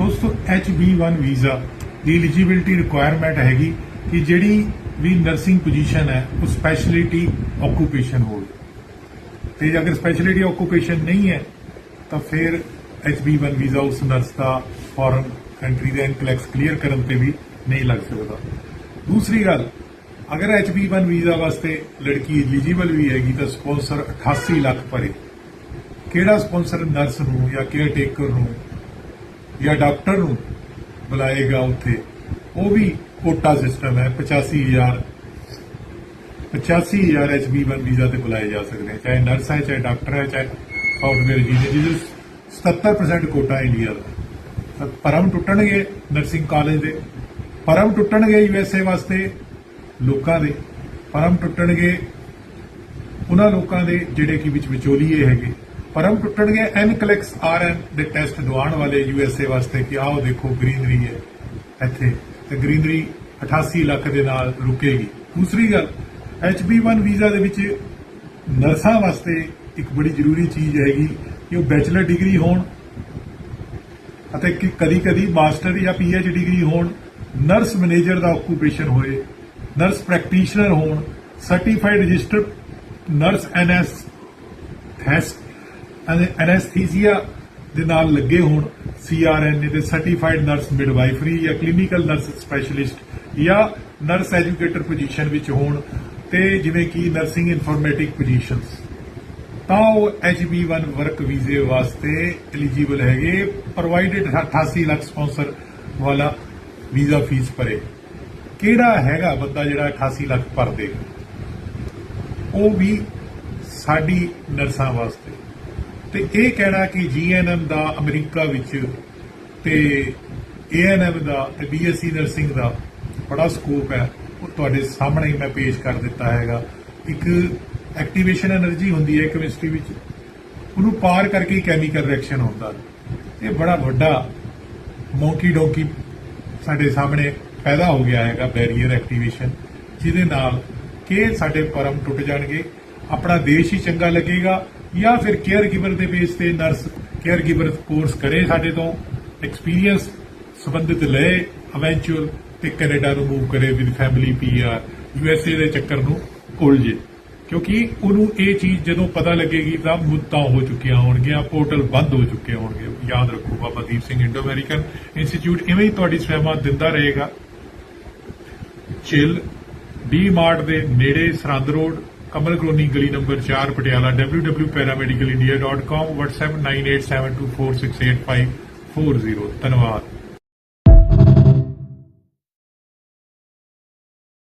ਦੋਸਤੋ HB1 visa ਦੀ eligibility requirement ਹੈਗੀ ਕਿ ਜਿਹੜੀ ਵੀ ਨਰਸਿੰਗ ਪੋਜੀਸ਼ਨ ਹੈ ਉਹ ਸਪੈਸ਼ਲਿਟੀ ਆਕੂਪੇਸ਼ਨ ਹੋਵੇ ਤੇ ਜੇ ਅਗਰ ਸਪੈਸ਼ਲਿਟੀ ਆਕੂਪੇਸ਼ਨ ਨਹੀਂ ਹੈ ਤਾਂ ਫਿਰ HB1 ਵੀਜ਼ਾ ਉਸ ਨਰਸ ਦਾ ਫੋਰਨ ਕੰਟਰੀ ਦੇ ਇਨਕਲੈਕਸ ਕਲੀਅਰ ਕਰਨ ਤੇ ਵੀ ਨਹੀਂ ਲੱਗ ਸਕਦਾ ਦੂਸਰੀ ਗੱਲ ਅਗਰ HB1 ਵੀਜ਼ਾ ਵਾਸਤੇ ਲੜਕੀ ਐਲੀਜੀਬਲ ਵੀ ਹੈਗੀ ਤਾਂ ਸਪਾਂਸਰ 88 ਲੱਖ ਭਰੇ ਕਿਹੜਾ ਸਪਾਂਸਰ ਨਰਸ ਨੂੰ ਜਾਂ ਕੇਅਰ ਟੇਕਰ ਨੂੰ ਜਾਂ ਡਾਕਟਰ ਨੂੰ ਬੁਲਾਏਗਾ ਉੱਥੇ, ਉਹ ਵੀ ਕੋਟਾ ਸਿਸਟਮ ਹੈ 85000 85000 HB1 ਵੀਜ਼ਾ ਤੇ ਬੁਲਾਏ ਜਾ ਸਕਦੇ ਚਾਹੇ ਨਰਸ ਹੈ, ਚਾਹੇ ਡਾਕਟਰ ਹੈ, ਚਾਹੇ ਸੌਫਟਵੇਅਰ ਇੰਜੀਨੀਅਰ ਜਿਹਦੇ 77% ਕੋਟਾ ਇੰਡੀਆ ਦਾ। ਤਾਂ ਪਰਮ ਟੁੱਟਣਗੇ ਨਰਸਿੰਗ ਕਾਲਜ ਦੇ, ਪਰਮ ਟੁੱਟਣਗੇ ਯੂਐਸਏ ਵਾਸਤੇ ਲੋਕਾਂ ਦੇ, ਪਰਮ ਟੁੱਟਣਗੇ ਉਹਨਾਂ ਲੋਕਾਂ ਦੇ ਜਿਹੜੇ ਕਿ ਵਿੱਚ ਵਿਚੋਲੀਏ ਹੈਗੇ। ਪਰਮ ਟੁੱਟਣਗੇ ਐਨਕਲੈਕਸ ਆਰਐਨ ਦੇ ਟੈਸਟ ਦਵਾਉਣ ਵਾਲੇ ਯੂਐਸਏ ਵਾਸਤੇ ਕਿ ਆਓ ਦੇਖੋ ਗ੍ਰੀਨਰੀ ਹੈ ਇੱਥੇ, ਤੇ ਗ੍ਰੀਨਰੀ 88 ਲੱਖ ਦੇ ਨਾਲ ਰੁਕੇਗੀ। ਦੂਸਰੀ ਗੱਲ HB1 ਵੀਜ਼ਾ ਦੇ ਵਿੱਚ ਨਰਸਾਂ ਵਾਸਤੇ ਇੱਕ ਬੜੀ ਜ਼ਰੂਰੀ ਚੀਜ਼ ਹੈਗੀ ਕਿ ਉਹ ਬੈਚਲਰ ਡਿਗਰੀ ਹੋਣ ਅਤੇ ਕਿ ਕਦੀ-ਕਦੀ ਮਾਸਟਰ ਜਾਂ ਪੀਐਚ ਡਿਗਰੀ ਹੋਣ, ਨਰਸ ਮੈਨੇਜਰ ਦਾ ਆਕੂਪੇਸ਼ਨ ਹੋਏ, ਨਰਸ ਪ੍ਰੈਕਟੀਸ਼ਨਰ ਹੋਣ, ਸਰਟੀਫਾਈਡ ਰਜਿਸਟਰਡ ਨਰਸ ਐਨਐਸ ਹੈਸ ਐਨੈਸਥੀਸੀਆ ਦੇ ਨਾਲ ਲੱਗੇ ਹੋਣ ਸੀਆਰਐਨ ਦੇ ਸਰਟੀਫਾਈਡ ਨਰਸ ਮਿਡਵਾਈਫਰੀ ਜਾਂ ਕਲੀਨਿਕਲ ਨਰਸ ਸਪੈਸ਼ਲਿਸਟ ਜਾਂ ਨਰਸ ਐਜੂਕੇਟਰ ਪੋਜੀਸ਼ਨ ਵਿੱਚ ਹੋਣ ਤੇ ਜਿਵੇਂ ਕਿ ਨਰਸਿੰਗ ਇਨਫੋਰਮੈਟਿਕ ਪੋਜੀਸ਼ਨਸ ਤਾਂ ਉਹ HB1 ਵਰਕ ਵੀਜ਼ੇ ਵਾਸਤੇ ਐਲੀਜੀਬਲ ਹੈਗੇ ਪ੍ਰੋਵਾਈਡਡ 88 ਲੱਖ ਸਪਾਂਸਰ ਵਾਲਾ ਵੀਜ਼ਾ ਫੀਸ ਭਰੇ। ਕਿਹੜਾ ਹੈਗਾ ਬੰਦਾ ਜਿਹੜਾ 88 ਲੱਖ ਭਰ ਦੇਗਾ ਉਹ ਵੀ ਸਾਡੀ ਨਰਸਾਂ ਵਾਸਤੇ। ਤੇ ਇਹ ਕਹਿਣਾ ਕਿ ਜੀਐਨਐਮ ਦਾ ਅਮਰੀਕਾ ਵਿੱਚ ਤੇ ਏਐਨਐਮ ਦਾ ਤੇ ਬੀਐਸਸੀ ਨਰਸਿੰਗ ਦਾ ਬੜਾ ਸਕੋਪ ਹੈ, ਉਹ ਤੁਹਾਡੇ ਸਾਹਮਣੇ ਹੀ ਮੈਂ ਪੇਸ਼ ਕਰ ਦਿੱਤਾ ਹੈਗਾ। ਇੱਕ ਐਕਟੀਵੇਸ਼ਨ એનર્ਜੀ ਹੁੰਦੀ ਹੈ ਕੈਮਿਸਟਰੀ ਵਿੱਚ, ਉਹਨੂੰ ਪਾਰ ਕਰਕੇ ਕੈਮੀਕਲ ਰਿਐਕਸ਼ਨ ਹੁੰਦਾ। ਇਹ ਬੜਾ ਵੱਡਾ ਮੌਕੀ ਡੋਕੀ ਸਾਡੇ ਸਾਹਮਣੇ ਪੈਦਾ ਹੋ ਗਿਆ ਹੈਗਾ, ਬੈਰੀਅਰ ਐਕਟੀਵੇਸ਼ਨ, ਜਿਹਦੇ ਨਾਲ ਕਿ ਸਾਡੇ ਪਰਮ ਟੁੱਟ ਜਾਣਗੇ, ਆਪਣਾ ਦੇਸ਼ ਹੀ ਚੰਗਾ ਲੱਗੇਗਾ ਜਾਂ ਫਿਰ ਕੇਅਰ ਗਿਵਰ ਦੇ ਬੇਸ ਤੇ ਨਰਸ ਕੇਅਰ ਗਿਵਰ ਕੋਰਸ ਕਰੇ ਸਾਡੇ ਤੋਂ ਐਕਸਪੀਰੀਅੰਸ ਸੰਬੰਧਿਤ ਲਏ ਇਵੈਂਚੁਅਲ ਤੇ ਕੈਨੇਡਾ ਨੂੰ ਮੂਵ ਕਰੇ ਵਿਦ ਫੈਮਿਲੀ ਪੀਆਰ ਯੂਐਸਏ ਦੇ ਚੱਕਰ ਨੂੰ ਉਲਝੇ ਕਿਉਂਕਿ ਉਹਨੂੰ ਇਹ ਚੀਜ਼ ਜਦੋਂ ਪਤਾ ਲੱਗੇਗੀ ਤਾਂ ਮੁੱਦਾਂ ਹੋ ਚੁੱਕੀਆਂ ਹੋਣਗੀਆਂ, ਪੋਰਟਲ ਬੰਦ ਹੋ ਚੁੱਕੇ ਹੋਣਗੇ। ਯਾਦ ਰੱਖੋ Baba Deep Singh Indo American Institute ਇਵੇਂ ਹੀ ਤੁਹਾਡੀ ਸੇਵਾ ਦਿੰਦਾ ਰਹੇਗਾ। ਚਿਲ ਡੀ ਮਾਰਟ ਦੇ ਨੇੜੇ ਸਰਹੰਦ ਰੋਡ ਕਮਲ ਕਲੋਨੀ ਗਲੀ ਨੰਬਰ 4 ਪਟਿਆਲਾ www.paramedicalindia.com WhatsApp 9872468540 ਧੰਨਵਾਦ